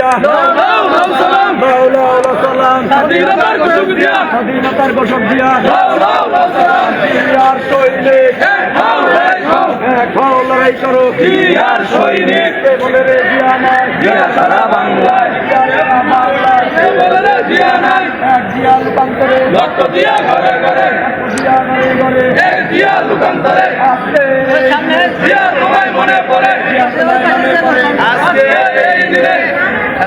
শুক্রিয়া স্বাধীনতার ঘোষক দিয়া স্বাধীনতার ঘোষক দিয়া। সৈনিক লড়াই করো আর সৈনিক বলে রে জিয়া নাই জিয়া সারা বাংলায় জিয়া নাই মনে পড়ে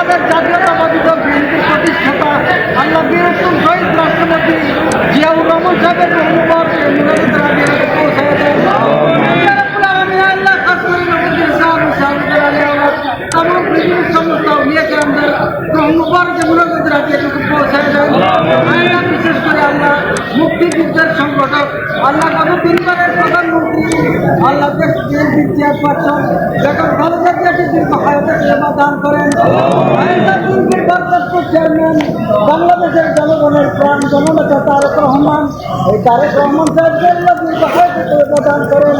বাংলাদেশ জাতীয়তাবাদী দল বিএনপির প্রতিষ্ঠাতা আল্লাহ বীরত্তম শহীদ রাষ্ট্রপতি জিয়াউর রহমান সাহেবের আলামিন, আল্লাহ মুক্তিযুদ্ধের সংগঠক, আল্লাহ গত দীর্ঘ হায়াতের সেবা দান করেন। চেয়ারম্যান বাংলাদেশের জনগণের প্রাণ জননেতা তারেক রহমান। এই তারেক রহমান আল্লাহ দীর্ঘ হায়াতের সেবা দান করেন।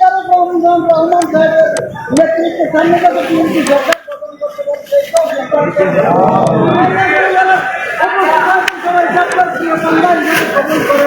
তারেক রহমান রহমান সাহেবের নেতৃত্বে যাতে বিএনপি সরকার গঠন করতে পারে সেই সবাই কবুল করেন